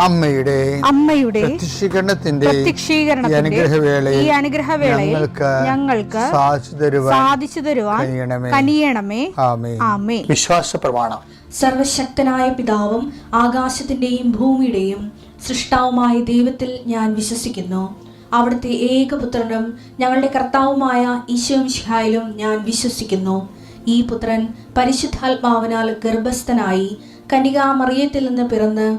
അമ്മയുടെ അമ്മയുടെ പ്രത്യക്ഷീകരണത്തിന്റെ അനുഗ്രഹവേളയിൽ ഈ അനുഗ്രഹവേളയിൽ ഞങ്ങൾക്ക് ഞങ്ങൾക്ക് സാധിച്ചു തരുവാൻ സാധിച്ചു തരുവാൻ കനിയണമേ. ആമേ ആമേ വിശ്വാസ പ്രമാണം സർവശക്തനായ പിതാവും ആകാശത്തിന്റെയും ഭൂമിയുടെയും സൃഷ്ടാവുമായ ദൈവത്തിൽ ഞാൻ വിശ്വസിക്കുന്നു. അവിടുത്തെ ഏകപുത്രനും ഞങ്ങളുടെ കർത്താവുമായ ഈശോ ശിഹായിലും ഞാൻ വിശ്വസിക്കുന്നു. ഈ പുത്രൻ പരിശുദ്ധാത്മാവിനാൽ ഗർഭസ്ഥനായി കനികാമറിയത്തിൽ നിന്ന് പിറന്ന്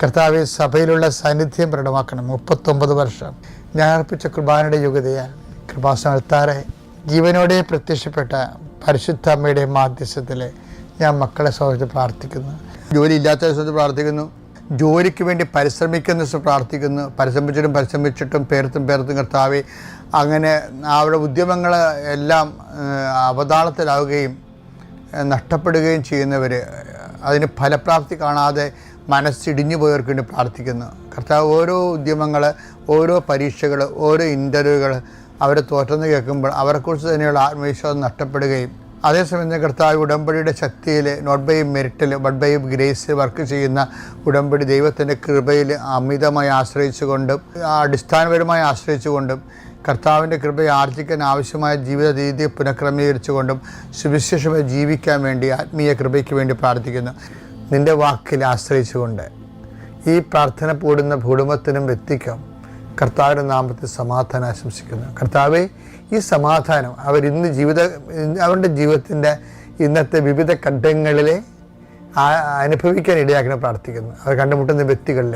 കർത്താവ് സഭയിലുള്ള സാന്നിധ്യം പ്രകടമാക്കണം. മുപ്പത്തൊമ്പത് വർഷം ഞാൻ അർപ്പിച്ച കുർബാനയുടെ യോഗ്യതയാൽ കൃപാസനത്താറെ ജീവനോടെ പ്രത്യക്ഷപ്പെട്ട പരിശുദ്ധ അമ്മയുടെ മാധ്യസ്ഥത്തിൽ ഞാൻ മക്കളെ സഹോദരത്തിൽ പ്രാർത്ഥിക്കുന്നു. ജോലി ഇല്ലാത്ത ദിവസത്തിൽ പ്രാർത്ഥിക്കുന്നു. ജോലിക്ക് വേണ്ടി പരിശ്രമിക്കുന്ന ദിവസം പ്രാർത്ഥിക്കുന്നു. പരിശ്രമിച്ചിട്ടും പരിശ്രമിച്ചിട്ടും പേർത്തും പേർത്തും കർത്താവെ അങ്ങനെ അവരുടെ ഉദ്യമങ്ങൾ എല്ലാം അവതാളത്തിലാവുകയും നഷ്ടപ്പെടുകയും ചെയ്യുന്നവർ അതിന് ഫലപ്രാപ്തി കാണാതെ മനസ്സിടിഞ്ഞു പോയവർക്ക് വേണ്ടി പ്രാർത്ഥിക്കുന്നു. കർത്താവ് ഓരോ ഉദ്യമങ്ങൾ ഓരോ പരീക്ഷകൾ ഓരോ ഇന്റർവ്യൂകൾ അവരെ തോറ്റെന്ന് കേൾക്കുമ്പോൾ അവരെക്കുറിച്ച് തന്നെയുള്ള ആത്മവിശ്വാസം നഷ്ടപ്പെടുകയും അതേസമയം കർത്താവ് ഉടമ്പടിയുടെ ശക്തിയിൽ നോട്ട് ബൈ മെറിറ്റിൽ ബട്ട് ബൈ ഗ്രേസ് വർക്ക് ചെയ്യുന്ന ഉടമ്പടി ദൈവത്തിന്റെ കൃപയിൽ അമിതമായി ആശ്രയിച്ചുകൊണ്ടും അടിസ്ഥാനപരമായി ആശ്രയിച്ചുകൊണ്ടും കർത്താവിന്റെ കൃപയെ ആർജിക്കാൻ ആവശ്യമായ ജീവിത രീതിയെ പുനഃക്രമീകരിച്ചുകൊണ്ടും സുവിശേഷമായി ജീവിക്കാൻ വേണ്ടി ആത്മീയ കൃപയ്ക്ക് വേണ്ടി പ്രാർത്ഥിക്കുന്നു. നിന്റെ വാക്കിൽ ആശ്രയിച്ചുകൊണ്ട് ഈ പ്രാർത്ഥന പൂടുന്ന കുടുംബത്തിനും വ്യക്തിക്കും കർത്താവിന്റെ നാമത്തിൽ സമാധാനം ആശംസിക്കുന്നു. കർത്താവെ ഈ സമാധാനം അവർ അവരിന്ന് ജീവിത അവരുടെ ജീവിതത്തിന്റെ ഇന്നത്തെ വിവിധ ഘട്ടങ്ങളിലെ അനുഭവിക്കാൻ ഇടയാക്കണം പ്രാർത്ഥിക്കുന്നു. അവർ കണ്ടുമുട്ടുന്ന വ്യക്തികളിൽ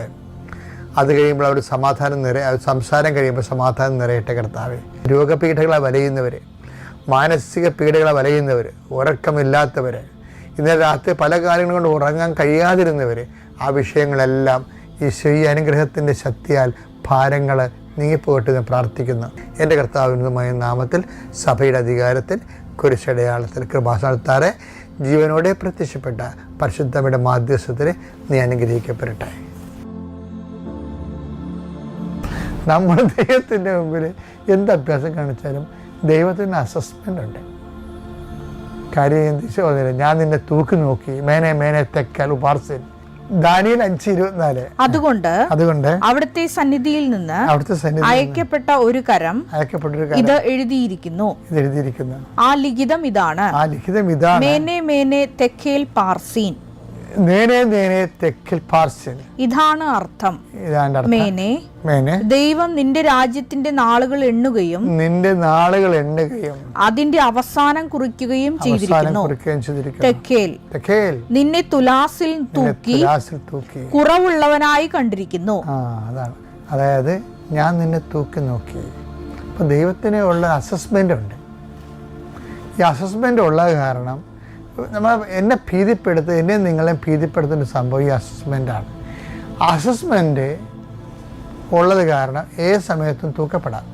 അത് കഴിയുമ്പോൾ അവർ സമാധാനം നിറ അവർ സംസാരം കഴിയുമ്പോൾ സമാധാനം നിറയട്ടെ കർത്താവെ. രോഗപീഠകളെ വലയുന്നവർ മാനസിക പീഡകളെ വലയുന്നവർ ഉറക്കമില്ലാത്തവർ ഇന്നലെ രാത്രി പല കാര്യങ്ങൾ കൊണ്ട് ഉറങ്ങാൻ കഴിയാതിരുന്നവർ ആ വിഷയങ്ങളെല്ലാം ഈശോ ഈ അനുഗ്രഹത്തിന്റെ ശക്തിയാൽ ഭാരങ്ങൾ നീങ്ങിപ്പോയിട്ട് ഞാൻ പ്രാർത്ഥിക്കുന്നു. എന്റെ കർത്താവിനുമായ നാമത്തിൽ സഭയുടെ അധികാരത്തിൽ കുരിശടയാളത്തിൽ കൃപാസ്ഥാനത്താറെ ജീവനോടെ പ്രത്യക്ഷപ്പെട്ട പരിശുദ്ധമയുടെ മാധ്യസ്ഥത്തിന് നീ അനുഗ്രഹിക്കപ്പെടട്ടെ. നമ്മൾ ദൈവത്തിന്റെ മുമ്പിൽ എന്ത് അഭ്യാസം കാണിച്ചാലും ദൈവത്തിന് അസസ്മെന്റ് ഉണ്ട്. കാര്യം എന്ത് പറഞ്ഞില്ല ഞാൻ നിന്നെ തൂക്കി നോക്കി. മേനെ മേനെ തെക്കൽ ഉപാർസൻ ദാനിയൽ അഞ്ച് ഇരുപത്തിനാല്. അതുകൊണ്ട് അതുകൊണ്ട് അവിടുത്തെ സന്നിധിയിൽ നിന്ന് അവിടുത്തെ സന്നിധി അയക്കപ്പെട്ട ഒരു കരം അയക്കപ്പെട്ട ഒരു ഇത് എഴുതിയിരിക്കുന്നു. ഇത് എഴുതിയിരിക്കുന്നു. ആ ലിഖിതം ഇതാണ്. ആ ലിഖിതം ഇതാണ്. മേനെ മേനെ തെക്കേൽ പാർസീൻ. നേരെ നേരെ തെക്കിൽ ഇതാണ് അർത്ഥം. ഇതാണ് മേനെ മേനെ. ദൈവം നിന്റെ രാജ്യത്തിന്റെ നാളുകൾ എണ്ണുകയും നിന്റെ നാളുകൾ എണ്ണുകയും അതിന്റെ അവസാനം കുറിക്കുകയും ചെയ്തിരിക്കുന്നു. തെക്കേൽ. തെക്കേൽ. നിന്നെ തുലാസിൽ തൂക്കി തൂക്കി. കുറവുള്ളവനായി കണ്ടിരിക്കുന്നു. അതാണ്. അതായത് ഞാൻ നിന്നെ തൂക്കി നോക്കി. അപ്പോൾ ദൈവത്തിന് ഉള്ള അസസ്മെന്റ് ഉണ്ട്. ഈ അസസ്മെന്റ് ഉള്ള കാരണം നമ്മൾ എന്നെ ഭീതിപ്പെടുത്തുക എന്നെ നിങ്ങളെ ഭീതിപ്പെടുത്തുന്ന സംഭവം ഈ അസസ്മെന്റാണ് അസസ്മെന്റ് ഉള്ളത് കാരണം ഏത് സമയത്തും തൂക്കപ്പെടാം.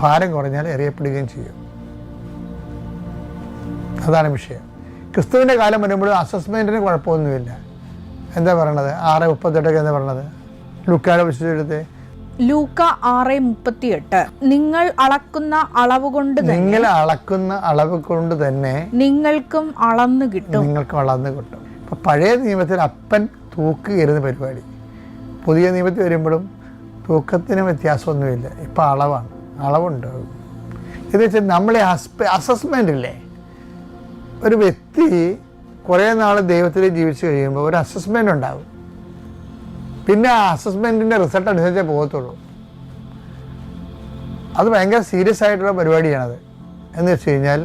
ഭാരം കുറഞ്ഞാൽ എറിയപ്പെടുകയും ചെയ്യും. അതാണ് വിഷയം. ക്രിസ്തുവിന്റെ കാലം വരുമ്പോഴും അസസ്മെന്റിന് കുഴപ്പമൊന്നുമില്ല. എന്താ പറയണത്? ആറ് മുപ്പത്തെട്ടൊക്കെ എന്താ പറയണത്? ലുക്കാലെ വിശ്വസിച്ചെടുത്ത് ലൂക്ക ആറ് മുപ്പത്തിയെട്ട്. നിങ്ങൾ അളക്കുന്ന അളവ് കൊണ്ട് നിങ്ങൾ അളക്കുന്ന അളവ് കൊണ്ട് തന്നെ നിങ്ങൾക്കും അളന്നു കിട്ടും. നിങ്ങൾക്ക് അളന്നു കിട്ടും. അപ്പൊ പഴയ നിയമത്തിൽ അപ്പൻ തൂക്കുകയായിരുന്നു പരിപാടി. പുതിയ നിയമത്തിൽ വരുമ്പോഴും തൂക്കത്തിന് വ്യത്യാസമൊന്നുമില്ല. ഇപ്പം അളവാണ്. അളവുണ്ട്. ഇത് വെച്ചാൽ നമ്മളെ അസസ്മെന്റ് ഇല്ലേ? ഒരു വ്യക്തി കുറേ നാൾ ദൈവത്തിൽ ജീവിച്ചു കഴിയുമ്പോൾ ഒരു അസസ്മെന്റ് ഉണ്ടാകും പിന്നെ അസസ്മെന്റിന്റെ റിസൾട്ട് അനുസരിച്ചേ പോകത്തുള്ളൂ. അത് ഭയങ്കര സീരിയസ് ആയിട്ടുള്ള പരിപാടിയാണത്. എന്ന് വെച്ച് കഴിഞ്ഞാൽ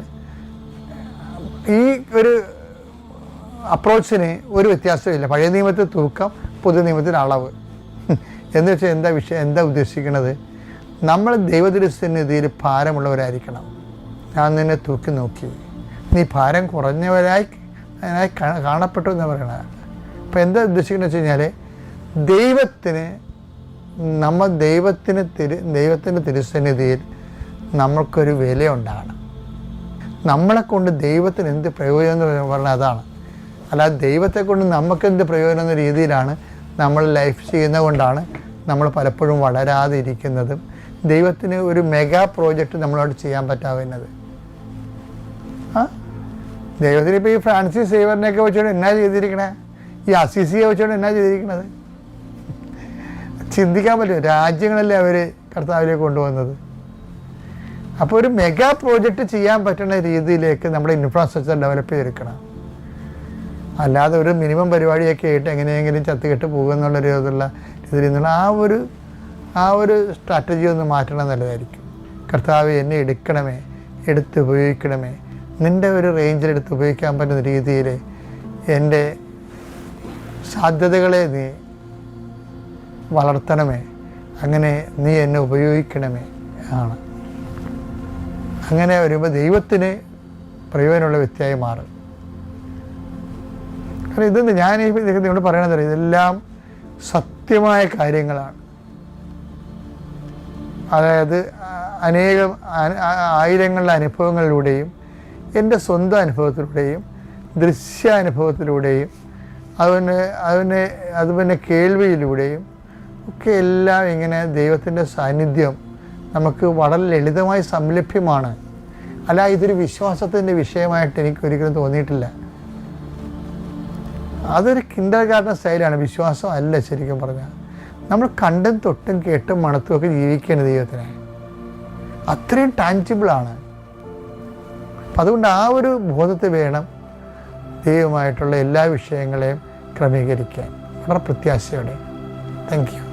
ഈ ഒരു അപ്രോച്ചിന് ഒരു വ്യത്യാസമില്ല പഴയ നിയമത്തിൽ തൂക്കം പുതിയ നിയമത്തിൽ അളവ്. എന്ന് വെച്ചാൽ എന്താ വിഷയം എന്താ ഉദ്ദേശിക്കുന്നത്? നമ്മൾ ദൈവദൃശ്യനിധിയിൽ ഭാരമുള്ളവരായിരിക്കണം. ഞാൻ നിന്നെ തൂക്കി നോക്കി. നീ ഭാരം കുറഞ്ഞവരായി കാണപ്പെട്ടു എന്ന് പറയണത്. അപ്പോൾ എന്താ ഉദ്ദേശിക്കുന്നത് വെച്ച് കഴിഞ്ഞാൽ ദൈവത്തിന് നമ്മൾ ദൈവത്തിന് തിരു ദൈവത്തിന്റെ തിരുസന്നിധിയിൽ നമ്മൾക്കൊരു വിലയുണ്ടാകണം. നമ്മളെ കൊണ്ട് ദൈവത്തിന് എന്ത് പ്രയോജനം എന്ന് പറഞ്ഞാൽ അതാണ്. അല്ലാതെ ദൈവത്തെ കൊണ്ട് നമുക്ക് എന്ത് പ്രയോജനം എന്ന രീതിയിലാണ് നമ്മൾ ലൈഫ് ചെയ്യുന്നത് കൊണ്ടാണ് നമ്മൾ പലപ്പോഴും വളരാതെ ഇരിക്കുന്നതും ദൈവത്തിന് ഒരു മെഗാ പ്രോജക്റ്റ് നമ്മളോട് ചെയ്യാൻ പറ്റാവുന്നത്. ആ? ദൈവത്തിന് ഇപ്പോൾ ഈ ഫ്രാൻസിസ് സേവറിനെയൊക്കെ വെച്ചുകൊണ്ട് എന്നാ ചെയ്തിരിക്കണേ? ഈ അസിസിയെ വെച്ചുകൊണ്ട് എന്നാ ചെയ്തിരിക്കണത്? ചിന്തിക്കാൻ പറ്റും. രാജ്യങ്ങളല്ലേ അവർ കർത്താവിലേക്ക് കൊണ്ടുവന്നത്. അപ്പോൾ ഒരു മെഗാ പ്രോജക്റ്റ് ചെയ്യാൻ പറ്റുന്ന രീതിയിലേക്ക് നമ്മുടെ ഇൻഫ്രാസ്ട്രക്ചർ ഡെവലപ്പ് ചെയ്തെടുക്കണം. അല്ലാതെ ഒരു മിനിമം പരിപാടിയൊക്കെ ആയിട്ട് എങ്ങനെയെങ്കിലും ചത്തുകെട്ട് പോകുക എന്നുള്ള രീതിയിലുള്ള രീതിയിൽ നിന്നുള്ള ആ ഒരു ആ ഒരു സ്ട്രാറ്റജി ഒന്ന് മാറ്റണം നല്ലതായിരിക്കും. കർത്താവ് എന്നെ എടുക്കണമേ എടുത്ത് ഉപയോഗിക്കണമേ. നിന്റെ ഒരു റേഞ്ചിൽ എടുത്ത് ഉപയോഗിക്കാൻ പറ്റുന്ന രീതിയിൽ എന്റെ സാധ്യതകളെ നീ വളർത്തണമേ. അങ്ങനെ നീ എന്നെ ഉപയോഗിക്കണമേ ആണ്. അങ്ങനെ വരുമ്പോൾ ദൈവത്തിന് പ്രയോജനമുള്ള വ്യക്തിയായി മാറും. കാരണം ഇതെന്ന് ഞാൻ ഈ നിങ്ങളോട് പറയണത് ഇതെല്ലാം സത്യമായ കാര്യങ്ങളാണ്. അതായത് അനേകം ആയിരങ്ങളുടെ അനുഭവങ്ങളിലൂടെയും എന്റെ സ്വന്തം അനുഭവത്തിലൂടെയും ദൃശ്യാനുഭവത്തിലൂടെയും അതുപോലെ അതിന് അതുപോലെ കേൾവിയിലൂടെയും ഒക്കെ എല്ലാം ഇങ്ങനെ ദൈവത്തിന്റെ സാന്നിധ്യം നമുക്ക് വളരെ ലളിതമായി സംലഭ്യമാണ്. അല്ല ഇതൊരു വിശ്വാസത്തിന്റെ വിഷയമായിട്ട് എനിക്ക് ഒരിക്കലും തോന്നിയിട്ടില്ല. അതൊരു കിൻഡർ ഗാർഡൻ സ്റ്റൈലാണ് വിശ്വാസം അല്ല ശരിക്കും പറഞ്ഞാൽ. നമ്മൾ കണ്ടും തൊട്ടും കേട്ടും മണത്തും ഒക്കെ ജീവിക്കേണ്ട ദൈവത്തിനെ അത്രയും ടാഞ്ചിബിളാണ് അപ്പം അതുകൊണ്ട് ആ ഒരു ബോധത്തിൽ വേണം ദൈവമായിട്ടുള്ള എല്ലാ വിഷയങ്ങളെയും ക്രമീകരിക്കാൻ. വളരെ പ്രത്യാശയോടെ. Thank you